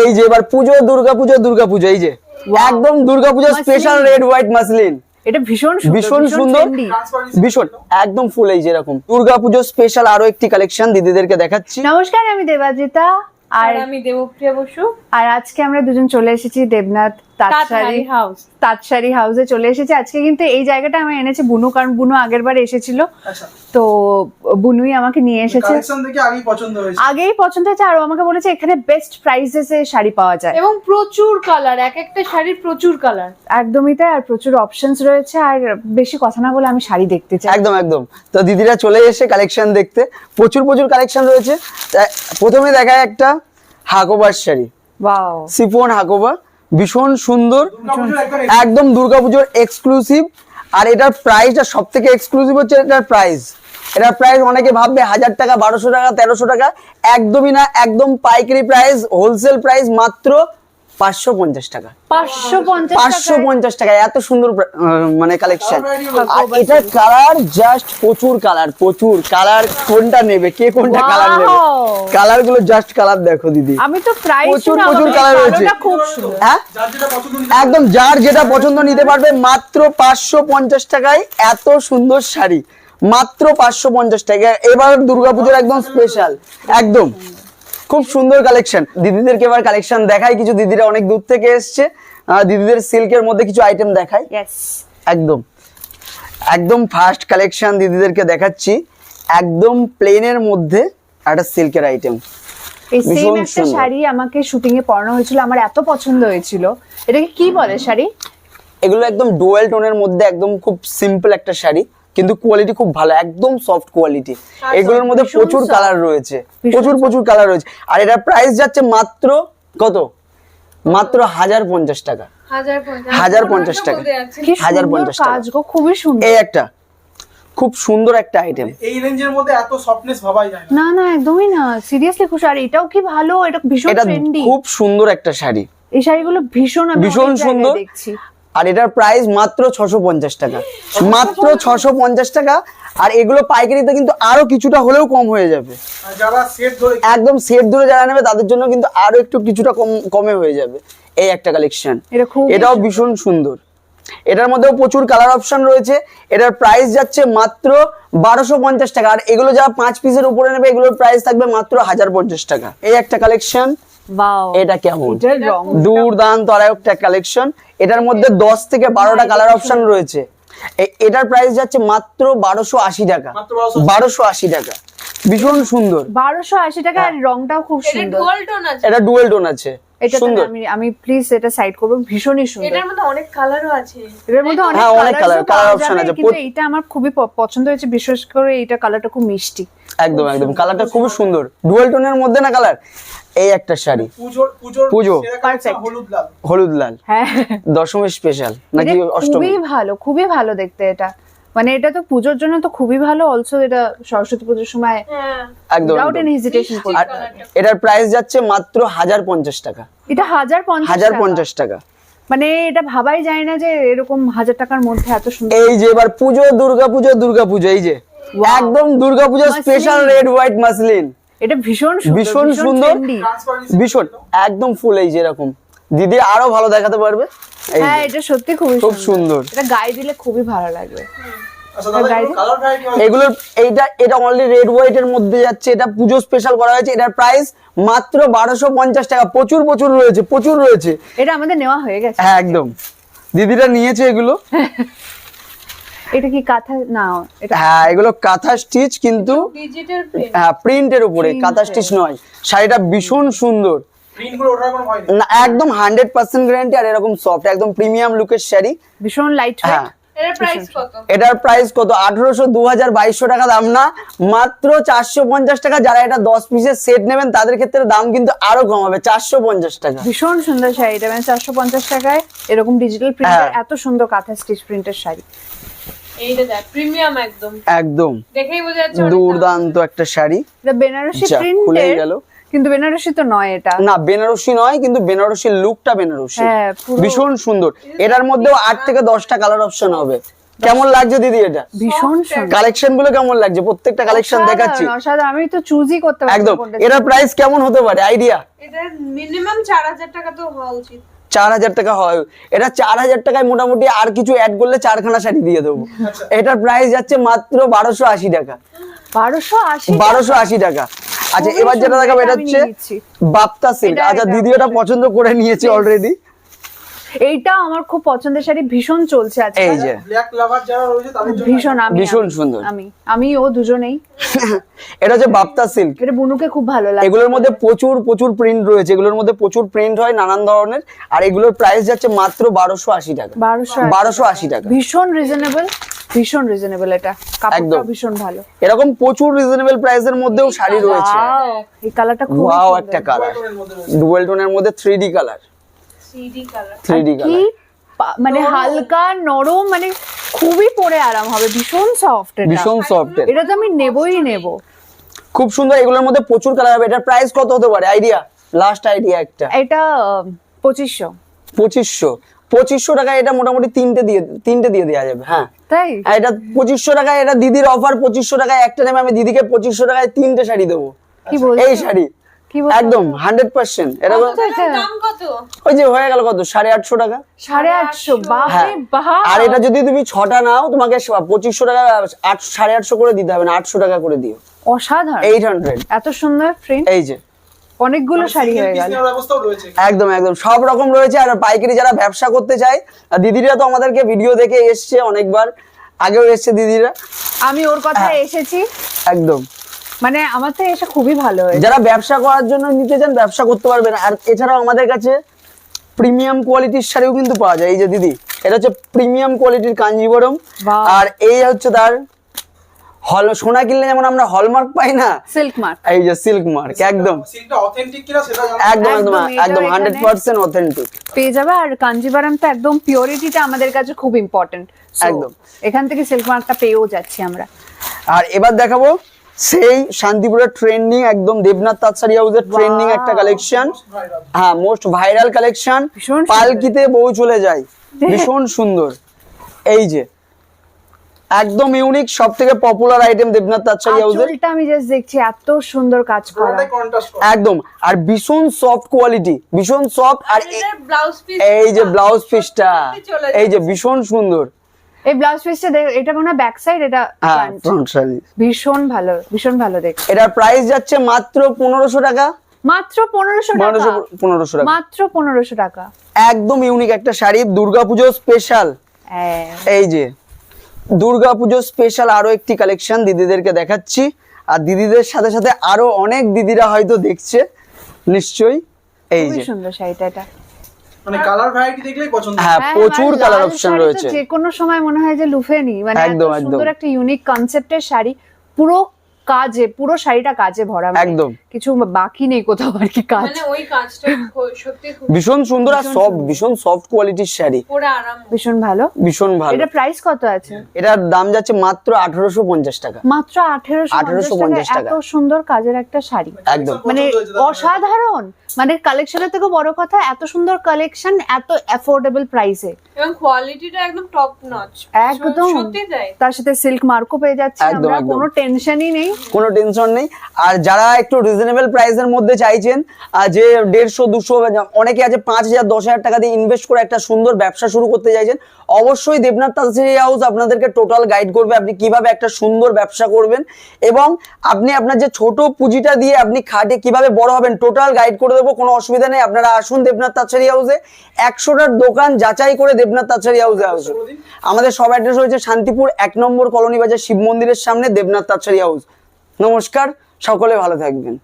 এই যে এবার পুজো দুর্গা পুজো দুর্গা পুজো এই যে। একদম দুর্গা পুজো স্পেশাল রেড হোয়াইট মাসলিন এটা ভীষণ ভীষণ সুন্দর। ভীষণ। একদম ফুল এই যেরকম দুর্গা পুজো স্পেশাল আরও একটি কালেকশন দিদিদেরকে দেখাচ্ছি। নমস্কার আমি দেবাজিতা। আর আর আমি দেবপ্রিয়া বসু। আর আজকে আমরা দুজন চলে এসেছি দেবনাথ তাঁতশাড়ি হাউস তাঁতশাড়ি হাউসে চলে এসেছি। আজকে কিন্তু এই জায়গাটা আমি এনেছি বুনু কারণ বুনু আগের বার এসেছিল। আচ্ছা। তো বুনুই আমাকে নিয়ে এসেছে। কালেকশন আগেই পছন্দ হয়েছে। আগেই পছন্দ হয়েছে আর আমাকে বলেছে এখানে বেস্ট প্রাইসেস এ শাড়ি পাওয়া যায়। এবং প্রচুর কালার এক একটা শাড়ির প্রচুর কালার একদমই তাই আর প্রচুর অপশনস রয়েছে আর বেশি কথা না বলে আমি শাড়ি দেখতে চাই। একদম একদম। তো দিদিরা চলে এসে কালেকশন দেখতে। প্রচুর প্রচুর কালেকশন রয়েছে। প্রথমে দেখায় একটা হাকোবার শাড়ি। ওয়াও সিফন হাকোবা ভীষণ সুন্দর একদম দুর্গাপুজোর এক্সক্লুসিভ আর এটার প্রাইসটা সব থেকে এক্সক্লুসিভ হচ্ছে এটার প্রাইস এটার প্রাইস অনেকে ভাববে হাজার টাকা বারোশো টাকা তেরোশো টাকা। একদমই না একদম পাইকারি প্রাইস হোলসেল প্রাইস মাত্র পাঁচশো পঞ্চাশ টাকা। পাঁচশো পঞ্চাশ টাকা এত সুন্দর মানে কালেকশন Colour variety রয়েছে। আর এটার কালার জাস্ট প্রচুর কালার প্রচুর। কালার কোনটা নেবে কে কোনটা কালার নেবে? কালারগুলো জাস্ট কালার দেখো দিদি। আমি তো প্রাইস প্রচুর প্রচুর কালার রয়েছে। হ্যাঁ? একদম যার যেটা পছন্দ নিতে পারবে মাত্র পাঁচশো পঞ্চাশ টাকায় এত সুন্দর শাড়ি। মাত্র পাঁচশো পঞ্চাশ টাকা এবার দুর্গাপুজোর একদম স্পেশাল একদম। খুব সুন্দর কালেকশন দিদিদেরকে এবার কালেকশন দেখাই কিছু দিদিরা অনেক দূর থেকে এসছে। দিদিদের সিল্কের মধ্যে কিছু আইটেম দেখাই। ইয়েস একদম একদম ফার্স্ট কালেকশন দিদিদেরকে দেখাচ্ছি। একদম প্লেনের মধ্যে একটা সিল্কের আইটেম এই সেম একটা শাড়ি আমাকে শুটিং এ পরানো হয়েছিল আমার এত পছন্দ হয়েছিল। এটাকে কি বলে শাড়ি? এগুলো একদম ডুয়েল টোনের মধ্যে একদম খুব সিম্পল একটা শাড়ি। কিন্তু কোয়ালিটি খুব ভালো একদম সফট কোয়ালিটি এগুলোর মধ্যে প্রচুর কালার রয়েছে প্রচুর প্রচুর কালার রয়েছে। আর এটার প্রাইস যাচ্ছে মাত্র কত? মাত্র হাজার পঞ্চাশ টাকা হাজার পঞ্চাশ টাকা। হাজার পঞ্চাশ টাকা। খুবই সুন্দর। এই একটা খুব সুন্দর একটা আইটেম এই রেঞ্জের মধ্যে এত সফটনেস ভাবাই যায় না। না না একদমই না। সিরিয়াসলি খুশি। আর এটাও কি ভালো? এটা ভীষণ এটা ট্রেন্ডি খুব সুন্দর একটা শাড়ি। এই শাড়িগুলো ভীষণ ভীষণ সুন্দর। দেখছি। আর এটার প্রাইস মাত্র ছশো পঞ্চাশ টাকা। মাত্র ছশো পঞ্চাশ? টাকা। আর এগুলো পাইকারিতে কিন্তু আরও কিছুটা হলেও কম হয়ে যাবে। সেট ধরে একদম সেট ধরে যারা নেবে তাদের জন্য কিন্তু আরও একটু কিছুটা কম কমে হয়ে যাবে এই একটা কালেকশন এটাও ভীষণ সুন্দর। এটার মধ্যেও প্রচুর কালার অপশন রয়েছে। এটার প্রাইস যাচ্ছে মাত্র বারোশো পঞ্চাশ টাকা। আর এগুলো যারা পাঁচ পিসের উপরে নেবে এগুলোর প্রাইস থাকবে মাত্র হাজার পঞ্চাশ টাকা। এই একটা কালেকশন এটা কেমন? দুর্দান্ত আর একটা কালেকশন এটার মধ্যে দশ থেকে বারোটা কালার অপশন রয়েছে। এটার প্রাইস যাচ্ছে মাত্র বারোশো আশি টাকা। মাত্র 1280 বারোশো আশি টাকা। ভীষণ সুন্দর। বারোশো আশি টাকা আর রংটাও খুব এটা সুন্দর। ডুয়াল টোন আছে। এটা ডুয়েল টোন আছে। এটা আমি আমি প্লিজ এটা সাইড করব ভীষণই সুন্দর। এটার মধ্যে অনেক কালারও আছে। এর মধ্যে অনেক হ্যাঁ, অনেক colours colour, ও পাওয়া colour option যাবে, আছে। কিন্তু এটা আমার খুবই পছন্দ হয়েছে বিশেষ করে এইটা কালারটা খুব মিষ্টি। একদম একদম। কালারটা খুবই সুন্দর। ডুয়েল টোনের মধ্যে না কালার এই একটা শাড়ি। পুজো। হলুদ লাল। হলুদ লাল। হ্যাঁ। দশমী স্পেশাল নাকি অষ্টমী? খুবই ভালো খুবই ভালো দেখতে এটা। মানে এটা তো পুজোর জন্য তো খুবই ভালো অলসো এটা সরস্বতী পুজোর সময় হ্যাঁ। একদম উইদাউট এনি হেজিটেশন আর এটার প্রাইস যাচ্ছে মাত্র হাজার পঞ্চাশ টাকা। এটা হাজার পঞ্চাশ হাজার টাকা। পঞ্চাশ টাকা। মানে এটা ভাবাই যায় না যে এরকম হাজার টাকার মধ্যে এত সুন্দর এই যে এবার পুজো দুর্গা পুজো দুর্গা পুজো এই যে। একদম দুর্গা পুজো স্পেশাল রেড হোয়াইট মাসলিন এটা ভীষণ সুন্দর, ভীষণ সুন্দর। ভীষণ একদম ফুল এই যে এরকম। দিদি আরও ভালো দেখাতে পারবে। হ্যাঁ এটা সত্যি খুবই খুব সুন্দর। এটা গায়ে দিলে খুবই ভালো লাগবে। আচ্ছা এগুলোর এইটা এটা অনলি রেড হোয়াইট এর মধ্যে যাচ্ছে এটা পুজো স্পেশাল করা হয়েছে এটার প্রাইস মাত্র বারোশো পঞ্চাশ টাকা। প্রচুর প্রচুর রয়েছে প্রচুর রয়েছে। এটা আমাদের নেওয়া হয়ে গেছে। হ্যাঁ একদম। দিদিরা নিয়েছে এগুলো। এটা কি কাঁথা? না এটা হ্যাঁ এগুলো কাঁথা স্টিচ কিন্তু হ্যাঁ প্রিন্টের উপরে কাঁথা স্টিচ নয়। শাড়িটা ভীষণ সুন্দর। প্রিন্ট না একদম হান্ড্রেড পার্সেন্ট গ্যারান্টি আর এরকম সফট একদম প্রিমিয়াম লুকের শাড়ি। ভীষণ লাইট হ্যাঁ। এটার প্রাইস কত? এটার প্রাইস কত? আঠারোশো দু হাজার বাইশশো টাকা দাম না। মাত্র চারশো পঞ্চাশ টাকা যারা এটা দশ পিসের সেট নেবেন তাদের ক্ষেত্রে দাম কিন্তু আরও কম হবে চারশো পঞ্চাশ টাকা। ভীষণ সুন্দর শাড়ি এটা মানে চারশো পঞ্চাশ টাকায় এরকম ডিজিটাল প্রিন্টের হ্যাঁ। এত সুন্দর কাঁথা স্টিচ প্রিন্টের শাড়ি। প্রিমিয়াম একদম। একদম। দেখেই বোঝা যাচ্ছে দুর্দান্ত একটা শাড়ি। এটা বেনারসি যা, খুলেই গেল। কিন্তু বেনারসি তো নয় এটা। না বেনারসি নয় কিন্তু বেনারসির লুকটা বেনারসি। হ্যাঁ, ভীষণ সুন্দর। এটার মধ্যেও আট থেকে দশটা কালার অপশন হবে। কেমন লাগছে দিদি এটা? ভীষণ সুন্দর। কালেকশনগুলো কেমন লাগছে? প্রত্যেকটা কালেকশন দেখাচ্ছি। আমি তো চুজই করতে পারছি একদম। এটার প্রাইস কেমন হতে পারে? আইডিয়া এটার মিনিমাম চার হাজার টাকা তো হওয়া উচিত। চার হাজার টাকা হয়। এটা চার হাজার টাকায় মোটামুটি আর কিছু অ্যাড করলে চারখানা শাড়ি দিয়ে দেবো। এটার প্রাইস যাচ্ছে মাত্র বারোশো আশি টাকা। বারোশো আশি বারোশো আশি টাকা। আচ্ছা এবার যেটা দেখাবো এটা হচ্ছে। বাপ্তা সিল্ক। আচ্ছা দিদি ওটা পছন্দ করে নিয়েছে অলরেডি এইটা আমার খুব পছন্দের শাড়ি ভীষণ চলছে আজকে। এই যে। ব্ল্যাক লাভার যারা রয়েছে তাদের জন্য ভীষণ আমি ভীষণ সুন্দর। আমি আমি ও দুজনেই। এটা হচ্ছে বাপ্তা সিল্ক এটা বুনুকে খুব ভালো লাগে। এগুলোর মধ্যে প্রচুর প্রচুর প্রিন্ট রয়েছে। এগুলোর মধ্যে প্রচুর প্রিন্ট হয় নানান ধরনের। আর এগুলোর প্রাইস যাচ্ছে মাত্র বারোশো আশি টাকা। বারোশো বারোশো আশি টাকা। ভীষণ রিজনেবল ভীষণ রিজনেবল এটা। কাপড়টা একদম। ভীষণ ভালো। এরকম প্রচুর রিজনেবল প্রাইসের মধ্যেও শাড়ি রয়েছে। এই কালারটা খুব ওয়াও একটা কালার ডুয়েল টোনের মধ্যে three D colour CD colour three D কি কালার মানে হালকা নরম মানে খুবই পরে আরাম হবে ভীষণ সফট এটা। ভীষণ সফট এটা তো আমি নেবই নেব। খুব সুন্দর এগুলোর মধ্যে প্রচুর কালার হবে। এটার প্রাইস কত হতে পারে? আইডিয়া লাস্ট আইডিয়া একটা। এটা পঁচিশশো। পঁচিশশো। পঁচিশশো টাকায় এটা মোটামুটি তিনটে দিয়ে তিনটে দিয়ে দেওয়া যাবে হ্যাঁ। তাই? আর এটা পঁচিশশো টাকায় এটা দিদির অফার পঁচিশশো টাকায় একটা নেবে আমি দিদিকে পঁচিশশো টাকায় তিনটে শাড়ি দেবো। এই শাড়ি। একদম হান্ড্রেড পার্সেন্ট এটা ওই যে হয়ে গেল কত? সাড়ে আটশো টাকা। সাড়ে আটশো বাপরে হ্যাঁ। বাহ আর এটা যদি তুমি ছটা নাও তোমাকে পঁচিশশো টাকা সাড়ে আটশো করে দিতে হবে না আটশো টাকা করে দিও। অসাধারণ। এইট হান্ড্রেড এত সুন্দর প্রিন্ট এই যে। অনেকগুলো শাড়ি হয়ে গেল। একদম একদম। সব রকম রয়েছে। আর পাইকারি যারা ব্যবসা করতে চায় আর দিদিরা তো আমাদেরকে ভিডিও দেখে এসছে অনেকবার। আগেও এসছে দিদিরা। আমি ওর কথায় হ্যাঁ। এসেছি। একদম। মানে আমার তো এসে খুবই ভালো হয়েছে। যারা ব্যবসা করার জন্য নিতে চান ব্যবসা করতে পারবেন। আর এছাড়াও আমাদের কাছে প্রিমিয়াম কোয়ালিটির শাড়িও কিন্তু পাওয়া যায়। এই যে দিদি এটা হচ্ছে প্রিমিয়াম কোয়ালিটির কাঞ্জিবরম। আর এই হচ্ছে তার হল সোনা কিনলে যেমন আমরা হলমার্ক পাই না সিল্ক মার্ক এই যে সিল্ক মার্ক একদম। সিলটা অথেন্টিক কিনা সেটা জানা একদম একদম হান্ড্রেড পার্সেন্ট অথেন্টিক পেয়ে যাবে। আর কাঞ্জিবারাম তো একদম পিওরিটিটা আমাদের কাছে খুব ইম্পর্টেন্ট একদম। এখান থেকে সিল্ক মার্কটা পেয়েও যাচ্ছি আমরা। আর এবার দেখাবো সেই শান্তিপুরের ট্রেন্ডিং একদম দেবনাথ তাঁতশাড়ি হাউসের ট্রেন্ডিং একটা কালেকশন হ্যাঁ মোস্ট ভাইরাল কালেকশন পালকিতে বউ চলে যায়। ভীষণ সুন্দর। এই যে একদম ইউনিক সব থেকে পপুলার আইটেম দেবনাথ তাঁতশাড়ি হাউসের। আঁচলটা আমি জাস্ট দেখছি এত সুন্দর কাজ করা। একদম আর ভীষণ সফট কোয়ালিটি ভীষণ সফট আর এই যে ব্লাউজ পিসটা এই যে ভীষণ সুন্দর। এই ব্লাউজ পিসটা এটা মনে হয় ব্যাক সাইড এটা হ্যাঁ ফ্রন্ট শাড়ি ভীষণ ভালো ভীষণ ভালো দেখ এটার প্রাইস যাচ্ছে মাত্র পনেরোশো টাকা। মাত্র পনেরোশো টাকা। পনেরোশো পনেরোশো টাকা। মাত্র পনেরোশো টাকা। একদম ইউনিক একটা শাড়ি দুর্গাপুজো স্পেশাল হ্যাঁ। এই যে দুর্গাপুজো স্পেশাল আরও একটি কালেকশন দিদিদেরকে দেখাচ্ছি। আর দিদিদের সাথে সাথে আরও অনেক দিদিরা হয়তো দেখছে। নিশ্চয়ই। এই যে। সুন্দর শাড়িটা এটা। মানে কালার ভ্যারাইটি দেখলেই পছন্দ হ্যাঁ হ্যাঁ, প্রচুর কালার লাল অপশন শাড়ি রয়েছে যে কোনো সময় মনে হয় যে লুফে নি মানে একদম, একদম। সুন্দর একটা ইউনিক কনসেপ্টের শাড়ি পুরো কাজে পুরো শাড়িটা কাজে ভরা মানে একদম। কিছু বাকি নেই কোথাও আর কি কাজ। মানে ওই কাজটা সত্যি ভীষণ সুন্দর আর সফট ভীষণ সফট কোয়ালিটির শাড়ি। পরে আরাম ভীষণ ভালো? ভীষণ ভালো। এটা প্রাইস কত আছে? এটার দাম যাচ্ছে মাত্র আঠারোশো পঞ্চাশ টাকা। মাত্র আঠেরোশো 1850 টাকা। এত সুন্দর কাজের একটা শাড়ি। একদম। মানে অসাধারণ। মানে কালেকশনের থেকে বড় কথা এত সুন্দর কালেকশন এত অ্যাফোর্ডেবল প্রাইসে এবং কোয়ালিটিটা একদম টপ নচ একদম। তার সাথে সিল্ক মার্কও পেয়ে যাচ্ছে আমরা কোনো টেনশনই নেই। কোনো টেনশন নেই। আর যারা একটু রিজনেবল প্রাইসের মধ্যে চাইছেন যে দেড়শো, দুশো অনেকে আছে পাঁচ হাজার, দশ হাজার টাকা দিয়ে ইনভেস্ট করে একটা সুন্দর ব্যবসা শুরু করতে চাইছেন, অবশ্যই দেবনাথ তালসারি হাউস আপনাদেরকে টোটাল গাইড করবে আপনি কীভাবে একটা সুন্দর ব্যবসা করবেন এবং আপনি আপনার যে ছোট পুঁজিটা দিয়ে আপনি খাটে কীভাবে বড় হবেন টোটাল গাইড করে দেবো, কোনো অসুবিধা নেই, আপনারা আসুন দেবনাথ তালসারি হাউসে একশোটার দোকান যাচাই করে দেবনাথ তালসারি হাউসে আসুন। আমাদের সব অ্যাড্রেস হয়েছে শান্তিপুর এক নম্বর কলোনি বাজার শিব মন্দিরের সামনে দেবনাথ তালসারি হাউস নমস্কার, সকলে ভালো থাকবেন।